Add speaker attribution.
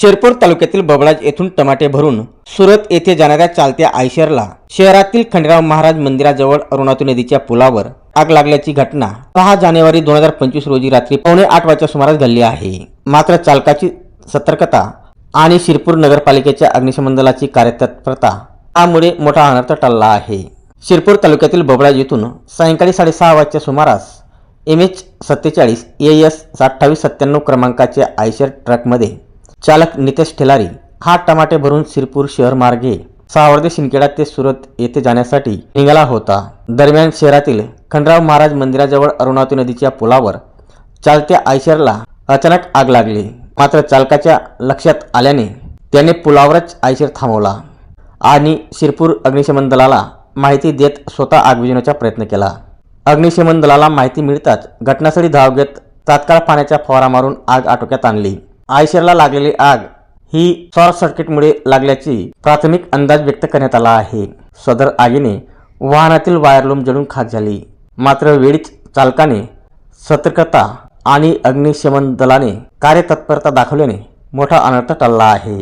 Speaker 1: शिरपूर तालुक्यातील बबळाज येथून टमाटे भरून सुरत येथे जाणाऱ्या चालत्या आयशरला शहरातील खंडेराव महाराज मंदिराजवळ अरुणातू नदीच्या पुलावर आग लागल्याची घटना सहा जानेवारी दोन हजार पंचवीस रोजी रात्री पावणे आठ वाजच्या सुमारास घडली आहे. मात्र चालकाची सतर्कता आणि शिरपूर नगरपालिकेच्या अग्निशमन दलाची कार्यतत्परता यामुळे मोठा अनर्थ टळला आहे. शिरपूर तालुक्यातील बबळाज येथून सायंकाळी साडेसहा वाजच्या सुमारास एम एच सत्तेचाळीस ए एस अठ्ठावीस सत्त्याण्णव क्रमांकाच्या आयशर ट्रकमध्ये चालक नितेश ठेलारी हा टमाटे भरून शिरपूर शहर मार्गे. सावर्दे शिंदखेडा ते सुरत येथे जाण्यासाठी निघाला होता. दरम्यान शहरातील खंडराव महाराज मंदिराजवळ अरुणावती नदीच्या पुलावर चालत्या आयशरला अचानक आग लागली. मात्र चालकाच्या लक्षात आल्याने त्याने पुलावरच आयशर थांबवला आणि शिरपूर अग्निशमन दलाला माहिती देत स्वतः आग विजवण्याचा प्रयत्न केला. अग्निशमन दलाला माहिती मिळताच घटनास्थळी धाव घेत तात्काळ पाण्याचा फवारा मारून आग आटोक्यात आणली. आयशरला लागलेली आग ही शॉर्ट सर्किटमुळे लागल्याची प्राथमिक अंदाज व्यक्त करण्यात आला आहे. सदर आगीने वाहनातील वायरलूम जळून खाक झाली. मात्र वेळीच चालकाने सतर्कता आणि अग्निशमन दलाने कार्यतत्परता दाखवल्याने मोठा अनर्थ टळला आहे.